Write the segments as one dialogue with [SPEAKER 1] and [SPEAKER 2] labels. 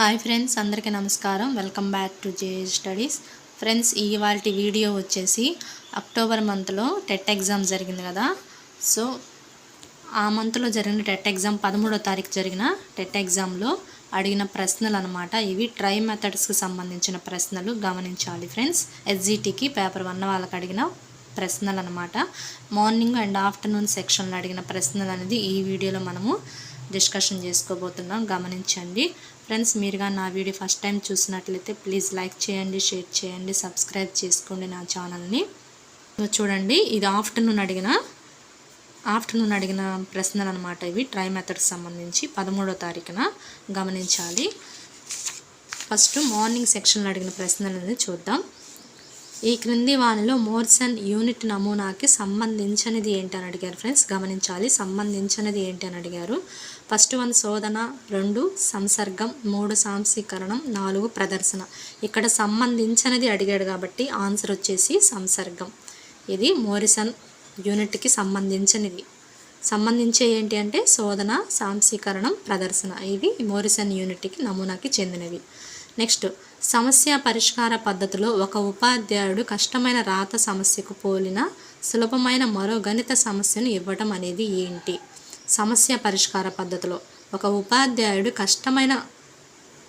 [SPEAKER 1] Hi friends అందరికీ నమస్కారం. Welcome back to J studies. Friends ఇవాళ వీడియో వచ్చేసి అక్టోబర్ మంత్లో టెట్ ఎగ్జామ్ జరిగింది కదా. సో ఆ మంత్లో జరిగిన టెట్ ఎగ్జామ్ పదమూడో తారీఖు జరిగిన టెట్ ఎగ్జామ్లో అడిగిన ప్రశ్నలు అనమాట ఇవి ట్రై మెథడ్స్కి సంబంధించిన ప్రశ్నలు గమనించాలి ఫ్రెండ్స్. ఎస్జిటికి పేపర్ వన్ వాళ్ళకి అడిగిన ప్రశ్నలు అనమాట మార్నింగ్ అండ్ ఆఫ్టర్నూన్ సెక్షన్లో అడిగిన ప్రశ్నలు అనేది ఈ వీడియోలో మనము డిస్కషన్ చేసుకోబోతున్నాం. గమనించండి. ఫ్రెండ్స్ మీరుగా నా వీడియో ఫస్ట్ టైం చూసినట్లయితే ప్లీజ్ లైక్ చేయండి షేర్ చేయండి సబ్స్క్రైబ్ చేసుకోండి నా ఛానల్ని. చూడండి ఇది ఆఫ్టర్నూన్ అడిగిన ఆఫ్టర్నూన్ అడిగిన ప్రశ్నలు అనమాట ఇవి. ట్రై మెథడ్కి సంబంధించి పదమూడో తారీఖున గమనించాలి. ఫస్ట్ మార్నింగ్ సెక్షన్లో అడిగిన ప్రశ్నలని చూద్దాం. ఈ క్రింది వానిలో మోర్సన్ యూనిట్ నమూనాకి సంబంధించినది ఏంటి అని అడిగారు ఫ్రెండ్స్. గమనించాలి సంబంధించినది ఏంటి అని అడిగారు. ఫస్ట్ వన్ శోధన రెండు సంసర్గం మూడు సాంసీకరణం నాలుగు ప్రదర్శన. ఇక్కడ సంబంధించినది అడిగాడు కాబట్టి ఆన్సర్ వచ్చేసి సంసర్గం. ఇది మోరిసన్ యూనిట్కి సంబంధించినది. సంబంధించే ఏంటి అంటే శోధన సాంసీకరణం ప్రదర్శన. ఇవి మోరిసన్ యూనిట్కి నమూనాకి చెందినవి. నెక్స్ట్ సమస్య పరిష్కార పద్ధతిలో ఒక ఉపాధ్యాయుడు కష్టమైన రాత సమస్యకు పోలిన సులభమైన మరో గణిత సమస్యను ఇవ్వటం అనేది ఏంటి? సమస్య పరిష్కార పద్ధతిలో. ఒక ఉపాధ్యాయుడు కష్టమైన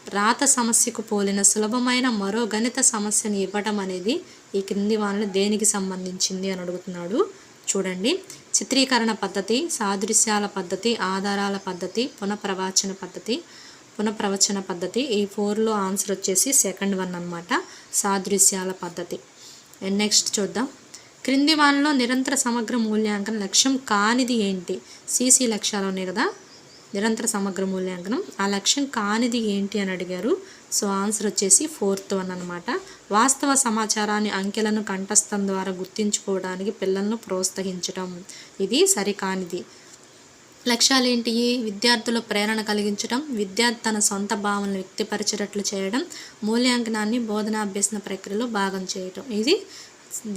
[SPEAKER 1] రాత సమస్యకు పోలిన సులభమైన మరో గణిత సమస్యను ఇవ్వటం అనేది ఈ క్రింది వాళ్ళని దేనికి సంబంధించింది అని అడుగుతున్నాడు. చూడండి. చిత్రీకరణ పద్ధతి సాదృశ్యాల పద్ధతి ఆధారాల పద్ధతి పునఃప్రవాచన పద్ధతి పునఃప్రవచన పద్ధతి ఈ ఫోర్లో ఆన్సర్ వచ్చేసి సెకండ్ వన్ అనమాట సాదృశ్యాల పద్ధతి. నెక్స్ట్ చూద్దాం. క్రింది వాళ్ళలో నిరంతర సమగ్ర మూల్యాంకనం లక్ష్యం కానిది ఏంటి? సీసీ లక్ష్యాలు ఉన్నాయి కదా? నిరంతర సమగ్ర మూల్యాంకనం. ఆ లక్ష్యం కానిది ఏంటి అని అడిగారు. సో ఆన్సర్ వచ్చేసి ఫోర్త్ వన్ అనమాట వాస్తవ సమాచారాన్ని అంకెలను కంఠస్థం ద్వారా గుర్తించుకోవడానికి పిల్లలను ప్రోత్సహించడం ఇది సరికానిది లక్ష్యాలు ఏంటి? విద్యార్థుల ప్రేరణ కలిగించడం విద్యార్థి తన సొంత భావనలు వ్యక్తపరిచేటట్లు చేయడం మూల్యాంకనాన్ని బోధనాభ్యసన ప్రక్రియలో భాగం చేయటం. ఇది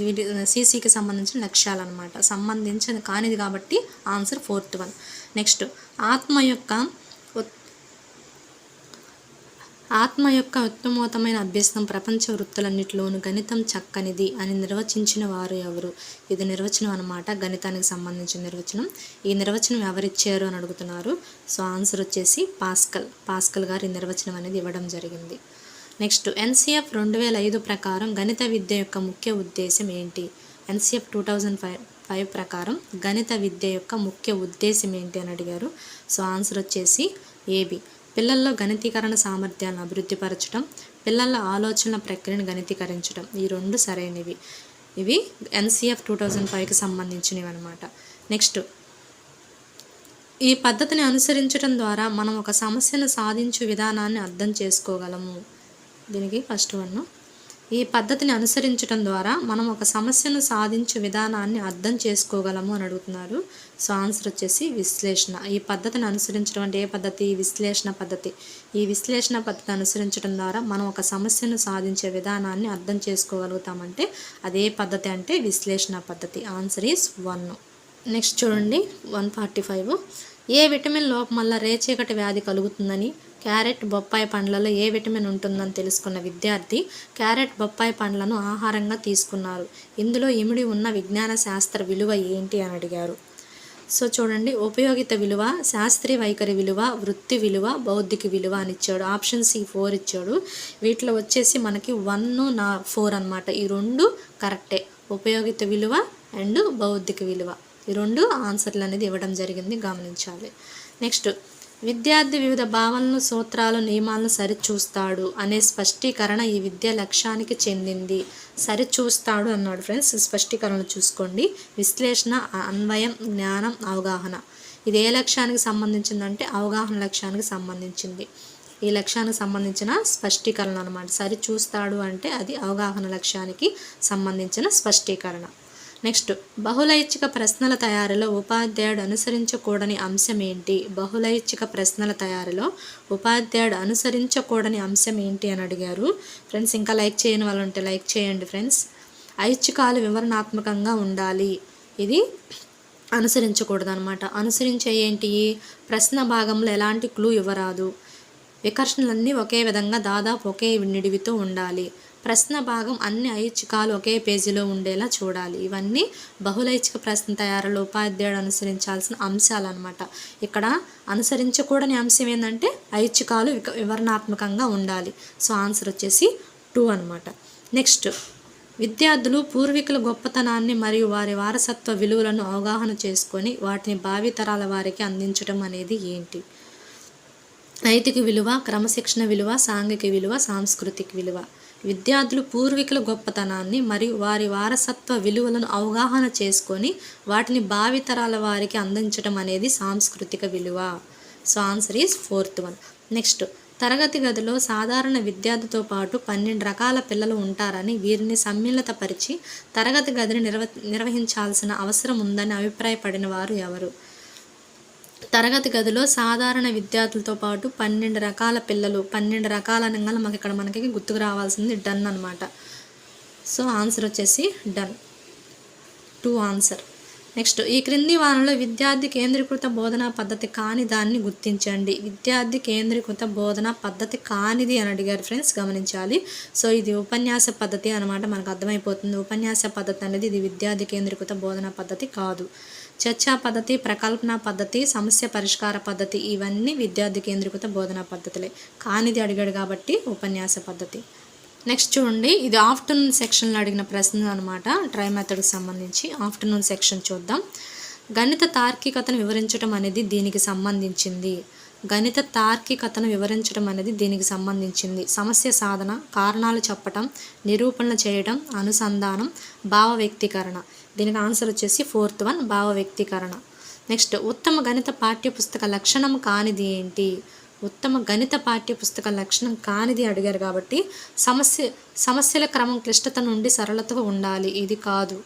[SPEAKER 1] వీటి సీసీకి సంబంధించిన లక్ష్యాలు అనమాట సంబంధించిన కానిది కాబట్టి ఆన్సర్ ఫోర్త్ వన్. నెక్స్ట్ ఆత్మ యొక్క ఆత్మ యొక్క ఉత్తమోత్తమైన అభ్యసనం ప్రపంచ వృత్తులన్నిటిలోనూ గణితం చక్కనిది అని నిర్వచించిన వారు ఎవరు? ఇది నిర్వచనం అనమాట గణితానికి సంబంధించిన నిర్వచనం. ఈ నిర్వచనం ఎవరిచ్చారు అని అడుగుతున్నారు? సో ఆన్సర్ వచ్చేసి పాస్కల్. పాస్కల్ గారు ఈ నిర్వచనం అనేది ఇవ్వడం జరిగింది. నెక్స్ట్ ఎన్సిఎఫ్ రెండు వేల ఐదు ప్రకారం గణిత విద్య యొక్క ముఖ్య ఉద్దేశం ఏంటి? NCF two thousand five five ప్రకారం గణిత విద్య యొక్క ముఖ్య ఉద్దేశం ఏంటి అని అడిగారు. సో ఆన్సర్ వచ్చేసి ఏబి. పిల్లల్లో గణితీకరణ సామర్థ్యాలను అభివృద్ధిపరచడం పిల్లల ఆలోచన ప్రక్రియను గణితీకరించడం ఈ రెండు సరైనవి. ఇవి ఎన్సిఎఫ్ టూ థౌజండ్ ఫైవ్కి సంబంధించినవి అనమాట నెక్స్ట్ ఈ పద్ధతిని అనుసరించడం ద్వారా మనం ఒక సమస్యను సాధించు విధానాన్ని అర్థం చేసుకోగలము. దీనికి ఫస్ట్ వన్ ఈ పద్ధతిని అనుసరించడం ద్వారా మనం ఒక సమస్యను సాధించే విధానాన్ని అర్థం చేసుకోగలము అని అడుగుతున్నారు. సో ఆన్సర్ వచ్చేసి విశ్లేషణ. ఈ పద్ధతిని అనుసరించడం అంటే ఏ పద్ధతి? విశ్లేషణ పద్ధతి. ఈ విశ్లేషణ పద్ధతి అనుసరించడం ద్వారా మనం ఒక సమస్యను సాధించే విధానాన్ని అర్థం చేసుకోగలుగుతామంటే అదే పద్ధతి అంటే విశ్లేషణ పద్ధతి. ఆన్సర్ ఈస్ వన్ నెక్స్ట్ చూడండి. One forty five A vitamin లోపం వల్ల రేచీకటి వ్యాధి కలుగుతుందని? క్యారెట్ బొప్పాయి పండ్లలో ఏ విటమిన్ ఉంటుందని తెలుసుకున్న విద్యార్థి క్యారెట్ బొప్పాయి పండ్లను ఆహారంగా తీసుకున్నారు. ఇందులో ఇమిడి ఉన్న విజ్ఞాన శాస్త్ర విలువ ఏంటి అని అడిగారు. సో చూడండి ఉపయోగిత విలువ శాస్త్రీయ వైఖరి విలువ వృత్తి విలువ బౌద్ధిక విలువ అని ఇచ్చాడు. ఆప్షన్ సి ఫోర్ ఇచ్చాడు. వీటిలో వచ్చేసి మనకి వన్ నా ఫోర్ అన్నమాట. ఈ రెండు కరెక్టే. ఉపయోగిత విలువ అండ్ బౌద్ధిక విలువ. ఈ రెండు ఆన్సర్లు అనేది ఇవ్వడం జరిగింది. గమనించాలి. నెక్స్ట్ విద్యార్థి వివిధ భావనలు సూత్రాలు నియమాలను సరిచూస్తాడు అనే స్పష్టీకరణ ఈ విద్య లక్ష్యానికి చెందింది. సరిచూస్తాడు అన్నాడు ఫ్రెండ్స్. స్పష్టీకరణలు చూసుకోండి. విశ్లేషణ అన్వయం జ్ఞానం అవగాహన. ఇది ఏ లక్ష్యానికి సంబంధించిందంటే అవగాహన లక్ష్యానికి సంబంధించింది. ఈ లక్ష్యానికి సంబంధించిన స్పష్టీకరణ అనమాట సరిచూస్తాడు అంటే అది అవగాహన లక్ష్యానికి సంబంధించిన స్పష్టీకరణ. నెక్స్ట్ బహుళైచ్ఛిక ప్రశ్నల తయారీలో ఉపాధ్యాయుడు అనుసరించకూడని అంశం ఏంటి? బహుళైచ్ఛిక ప్రశ్నల తయారీలో ఉపాధ్యాయుడు అనుసరించకూడని అంశం ఏంటి అని అడిగారు. ఫ్రెండ్స్ ఇంకా లైక్ చేయని వాళ్ళు ఉంటే లైక్ చేయండి ఫ్రెండ్స్. ఐచ్ఛికాలు వివరణాత్మకంగా ఉండాలి. ఇది అనుసరించకూడదు అనమాట అనుసరించే ఏంటి? ప్రశ్న భాగంలో ఎలాంటి క్లూ ఇవ్వరాదు. వికర్షణలన్నీ ఒకే విధంగా దాదాపు ఒకే నిడివితో ఉండాలి. ప్రశ్న భాగం అన్ని ఐచ్ఛికాలు ఒకే పేజీలో ఉండేలా చూడాలి. ఇవన్నీ బహుళైచ్ఛిక ప్రశ్న తయారీలో ఉపాధ్యాయుడు అనుసరించాల్సిన అంశాలు అనమాట ఇక్కడ అనుసరించకూడని అంశం ఏంటంటే ఐచ్ఛికాలు విక వివరణాత్మకంగా ఉండాలి. సో ఆన్సర్ వచ్చేసి టూ అనమాట నెక్స్ట్ విద్యార్థులు పూర్వీకుల గొప్పతనాన్ని మరియు వారి వారసత్వ విలువలను అవగాహన చేసుకొని వాటిని భావితరాల వారికి అందించడం అనేది ఏంటి? నైతిక విలువ క్రమశిక్షణ విలువ సాంఘిక విలువ సాంస్కృతిక విలువ. విద్యార్థులు పూర్వీకుల గొప్పతనాన్ని మరియు వారి వారసత్వ విలువలను అవగాహన చేసుకొని వాటిని భావితరాల వారికి అందించడం అనేది సాంస్కృతిక విలువ. So answer is fourth one next తరగతి గదిలో సాధారణ విద్యార్థితో పాటు పన్నెండు రకాల పిల్లలు ఉంటారని వీరిని సమ్మిళితపరిచి తరగతి గదిని నిర్వ నిర్వహించాల్సిన అవసరం ఉందని అభిప్రాయపడిన వారు ఎవరు? తరగతి గదిలో సాధారణ విద్యార్థులతో పాటు పన్నెండు రకాల పిల్లలు పన్నెండు రకాల అనగా మనకి ఇక్కడ మనకి గుర్తుకు రావాల్సింది డన్ అనమాట సో ఆన్సర్ వచ్చేసి డన్. Two answer. నెక్స్ట్ ఈ క్రింది వారంలో విద్యార్థి కేంద్రీకృత బోధనా పద్ధతి కాని దాన్ని గుర్తించండి. విద్యార్థి కేంద్రీకృత బోధనా పద్ధతి కానిది అని అడిగారు ఫ్రెండ్స్ గమనించాలి. సో ఇది ఉపన్యాస పద్ధతి అనమాట మనకు అర్థమైపోతుంది. ఉపన్యాస పద్ధతి అనేది ఇది విద్యార్థి కేంద్రీకృత బోధనా పద్ధతి కాదు. చర్చా పద్ధతి ప్రకల్పన పద్ధతి సమస్య పరిష్కార పద్ధతి ఇవన్నీ విద్యార్థి కేంద్రీకృత బోధనా పద్ధతులే. కానిది అడిగాడు కాబట్టి ఉపన్యాస పద్ధతి. నెక్స్ట్ చూడండి. ఇది ఆఫ్టర్నూన్ సెక్షన్లో అడిగిన ప్రశ్న అనమాట ట్రై మెథడ్కి సంబంధించి ఆఫ్టర్నూన్ సెక్షన్ చూద్దాం. గణిత తార్కికతను వివరించడం అనేది దీనికి సంబంధించింది. గణిత తార్కికతను వివరించడం అనేది దీనికి సంబంధించింది. సమస్య సాధన కారణాలు చెప్పటం నిరూపణలు చేయడం అనుసంధానం భావ వ్యక్తీకరణ. దీనికి ఆన్సర్ వచ్చేసి ఫోర్త్ వన్ భావ వ్యక్తీకరణ. నెక్స్ట్ ఉత్తమ గణిత పాఠ్యపుస్తక లక్షణం కానిది ఏంటి? ఉత్తమ గణిత పాఠ్య పుస్తక లక్షణం కానిది అడిగారు కాబట్టి సమస్య సమస్యల క్రమం క్లిష్టత నుండి సరళతగా ఉండాలి. ఇది కాదు.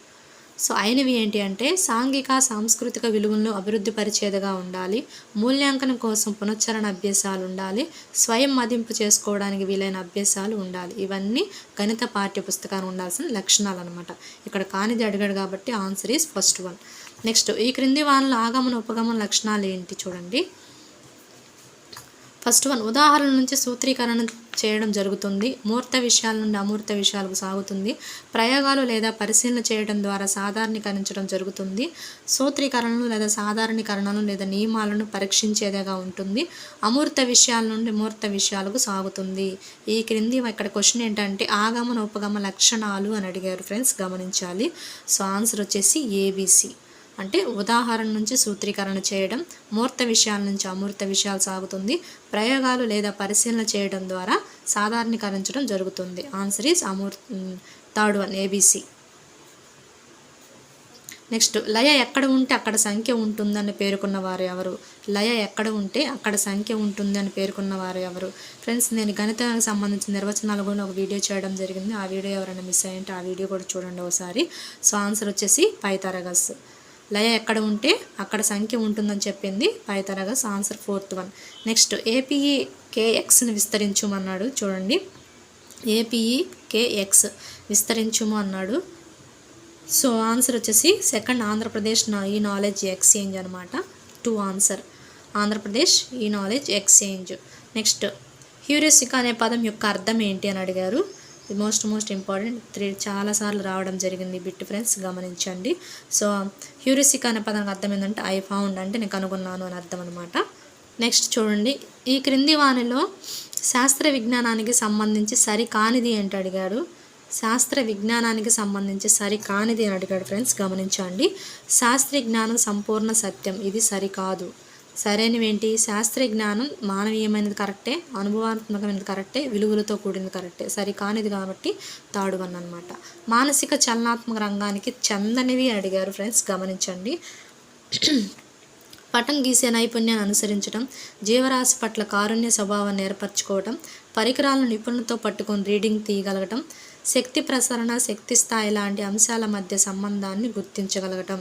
[SPEAKER 1] సో అయినవి ఏంటి అంటే సాంఘిక సాంస్కృతిక విలువలను అభివృద్ధి పరిచేదిగా ఉండాలి. మూల్యాంకనం కోసం పునశ్చరణ అభ్యాసాలు ఉండాలి. స్వయం మదింపు చేసుకోవడానికి వీలైన అభ్యాసాలు ఉండాలి. ఇవన్నీ గణిత పాఠ్య పుస్తకాలు ఉండాల్సిన లక్షణాలు అనమాట ఇక్కడ కానిది అడిగాడు కాబట్టి answer is first one. Next ఈ క్రింది వానల ఆగమన ఉపగమన లక్షణాలు ఏంటి చూడండి. ఫస్ట్ వన్ ఉదాహరణ నుంచి సూత్రీకరణ చేయడం జరుగుతుంది. మూర్త విషయాల నుండి అమూర్త విషయాలకు సాగుతుంది. ప్రయోగాలు లేదా పరిశీలన చేయడం ద్వారా సాధారణీకరించడం జరుగుతుంది. సూత్రీకరణలు లేదా సాధారణీకరణలు లేదా నియమాలను పరీక్షించేదిగా ఉంటుంది. అమూర్త విషయాల నుండి మూర్త విషయాలకు సాగుతుంది. ఈ క్రింది ఇక్కడ క్వశ్చన్ ఏంటంటే ఆగమన ఉపగమ లక్షణాలు అని అడిగారు. ఫ్రెండ్స్ గమనించాలి. సో ఆన్సర్ వచ్చేసి ఏబీసీ అంటే ఉదాహరణ నుంచి సూత్రీకరణ చేయడం మూర్త విషయాల నుంచి అమూర్త విషయాలు సాగుతుంది. ప్రయోగాలు లేదా పరిశీలన చేయడం ద్వారా సాధారణీకరించడం జరుగుతుంది. ఆన్సర్ ఈజ్ అమూర్ థర్డ్ వన్ ఏబీసీ నెక్స్ట్ లయ ఎక్కడ ఉంటే అక్కడ సంఖ్య ఉంటుందని పేర్కొన్న వారు ఎవరు? లయ ఎక్కడ ఉంటే అక్కడ సంఖ్య ఉంటుంది అని పేర్కొన్న వారు ఎవరు? ఫ్రెండ్స్ నేను గణితానికి సంబంధించిన నిర్వచనాలు కూడా ఒక వీడియో చేయడం జరిగింది. ఆ వీడియో ఎవరైనా మిస్ అయ్యంటే ఆ వీడియో కూడా చూడండి ఒకసారి. సో ఆన్సర్ వచ్చేసి పైతారగస్ లయ ఎక్కడ ఉంటే అక్కడ సంఖ్య ఉంటుందని చెప్పింది పైతరగస్ answer fourth one. Next APE కేఎక్స్ని విస్తరించుమన్నాడు చూడండి. ఏపీఈ కేఎక్స్ విస్తరించుము అన్నాడు. సో ఆన్సర్ వచ్చేసి సెకండ్ ఆంధ్రప్రదేశ్ నా ఈ నాలెడ్జ్ ఎక్స్చేంజ్ అనమాట two answer. Andhra Pradesh e knowledge exchange. Next హ్యూరిసిక్ అనే పదం యొక్క అర్థం ఏంటి అని అడిగారు. మోస్ట్ మోస్ట్ ఇంపార్టెంట్ త్రీ చాలాసార్లు రావడం జరిగింది. బిట్ ఫ్రెండ్స్ గమనించండి. సో హ్యూరిసిక్ అనే పదానికి అర్థం ఏంటంటే ఐ ఫౌండ్ అంటే నేను కనుగొన్నాను అని అర్థం అనమాట నెక్స్ట్ చూడండి. ఈ క్రింది వాణిలో శాస్త్ర విజ్ఞానానికి సంబంధించి సరి కానిది ఏంటి అడిగాడు? శాస్త్ర విజ్ఞానానికి సంబంధించి సరి కానిది అని అడిగాడు ఫ్రెండ్స్ గమనించండి. శాస్త్రీయ జ్ఞానం సంపూర్ణ సత్యం ఇది సరికాదు సరైనవేంటి? శాస్త్రీయ జ్ఞానం మానవీయమైనది కరెక్టే అనుభవాత్మకమైనది కరెక్టే విలువలతో కూడినది కరెక్టే సరికానిది కాబట్టి తాడు వన్ అనమాట మానసిక చలనాత్మక రంగానికి చెందనివి అడిగారు ఫ్రెండ్స్ గమనించండి. పటం గీసే నైపుణ్యాన్ని అనుసరించడం జీవరాశి పట్ల కారుణ్య స్వభావాన్ని ఏర్పరచుకోవడం పరికరాలను నిపుణులతో పట్టుకొని రీడింగ్ తీయగలగటం శక్తి ప్రసరణ శక్తి స్థాయి లాంటి అంశాల మధ్య సంబంధాన్ని గుర్తించగలగటం.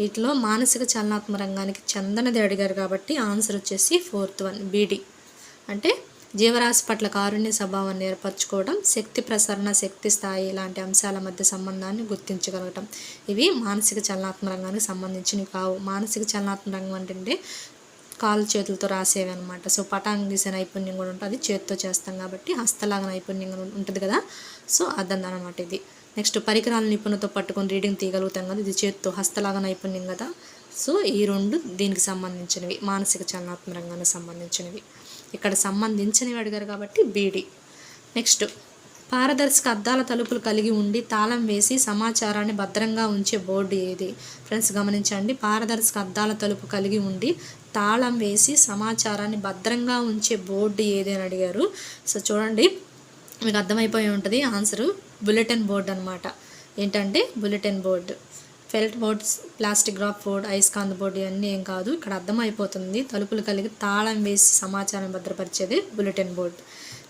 [SPEAKER 1] వీటిలో మానసిక చలనాత్మ రంగానికి చందనది అడిగారు కాబట్టి ఆన్సర్ వచ్చేసి ఫోర్త్ వన్ బీడీ. అంటే జీవరాశి పట్ల కారుణ్య స్వభావాన్ని ఏర్పరచుకోవడం శక్తి ప్రసరణ శక్తి స్థాయి లాంటి అంశాల మధ్య సంబంధాన్ని గుర్తించగలగటం. ఇవి మానసిక చలనాత్మ రంగానికి సంబంధించినవి కావు. మానసిక చలనాత్మ రంగం అంటే కాలు చేతులతో రాసేవి అనమాట సో పటాంగ్ గీసే నైపుణ్యం కూడా ఉంటుంది. చేతితో చేస్తాం కాబట్టి హస్తలాగ నైపుణ్యం ఉంటుంది కదా? సో అదన్నమాట ఇది. నెక్స్ట్ పరికరాల నిపుణతో పట్టుకొని రీడింగ్ తీయగలుగుతాం కదా ఇది చేతితో హస్తలాగ నైపుణ్యం కదా. సో ఈ రెండు దీనికి సంబంధించినవి మానసిక చలనాత్మక సంబంధించినవి. ఇక్కడ సంబంధించినవి అడిగారు కాబట్టి బీడీ నెక్స్ట్ పారదర్శక అద్దాల తలుపులు కలిగి ఉండి తాళం వేసి సమాచారాన్ని భద్రంగా ఉంచే బోర్డు ఏది? ఫ్రెండ్స్ గమనించండి పారదర్శక అద్దాల తలుపు కలిగి ఉండి తాళం వేసి సమాచారాన్ని భద్రంగా ఉంచే బోర్డు ఏది అని అడిగారు. సో చూడండి మీకు అర్థమైపోయి ఉంటుంది ఆన్సరు బులెటిన్ బోర్డ్ అనమాట ఏంటంటే bulletin board. Felt boards plastic graph board ఐస్కాంత్ board ఇవన్నీ ఏం కాదు. ఇక్కడ అర్థమైపోతుంది. తలుపులు కలిగి తాళం వేసి సమాచారం భద్రపరిచేది బులెటిన్ బోర్డు.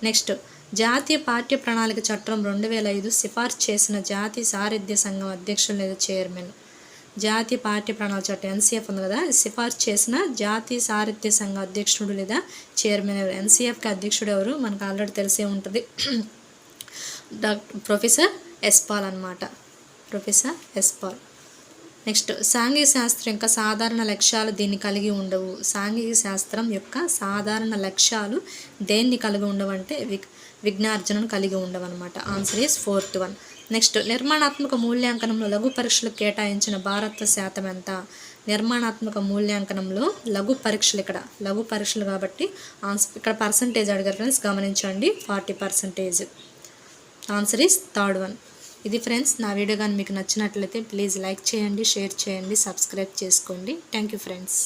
[SPEAKER 1] నెక్స్ట్ జాతీయ పాఠ్య ప్రణాళిక చట్టం రెండు వేల ఐదు సిఫార్సు చేసిన జాతీయ సారథ్య సంఘం అధ్యక్షులు లేదా చైర్మన్. జాతీయ పాఠ్య ప్రణాళిక చట్టం ఎన్సీఎఫ్ ఉంది కదా. సిఫార్సు చేసిన జాతీయ సారథ్య సంఘ అధ్యక్షుడు లేదా చైర్మన్ ఎవరు? ఎన్సీఎఫ్కి అధ్యక్షుడు ఎవరు? మనకు ఆల్రెడీ తెలిసే ఉంటుంది. డాక్టర్ ప్రొఫెసర్ ఎస్పాల్ అనమాట ప్రొఫెసర్ ఎస్పాల్ నెక్స్ట్ సాంఘిక శాస్త్రం యొక్క సాధారణ లక్ష్యాలు దీన్ని కలిగి ఉండవు? సాంఘిక శాస్త్రం యొక్క సాధారణ లక్ష్యాలు దేన్ని కలిగి ఉండవంటే విగ్ విజ్ఞార్జనను కలిగి ఉండవన్నమాట. Answer is fourth one next నిర్మాణాత్మక మూల్యాంకనంలో లఘు పరీక్షలు కేటాయించిన భారత శాతం ఎంత? నిర్మాణాత్మక మూల్యాంకనంలో లఘు పరీక్షలు ఇక్కడ. లఘు పరీక్షలు కాబట్టి ఆన్సర్ ఇక్కడ పర్సంటేజ్ అడిగారు ఫ్రెండ్స్ గమనించండి. Forty percentage answer is third one. ఇది ఫ్రెండ్స్ నా వీడియో కానీ మీకు నచ్చినట్లయితే ప్లీజ్ లైక్ చేయండి షేర్ చేయండి సబ్స్క్రైబ్ చేసుకోండి. Thank you friends.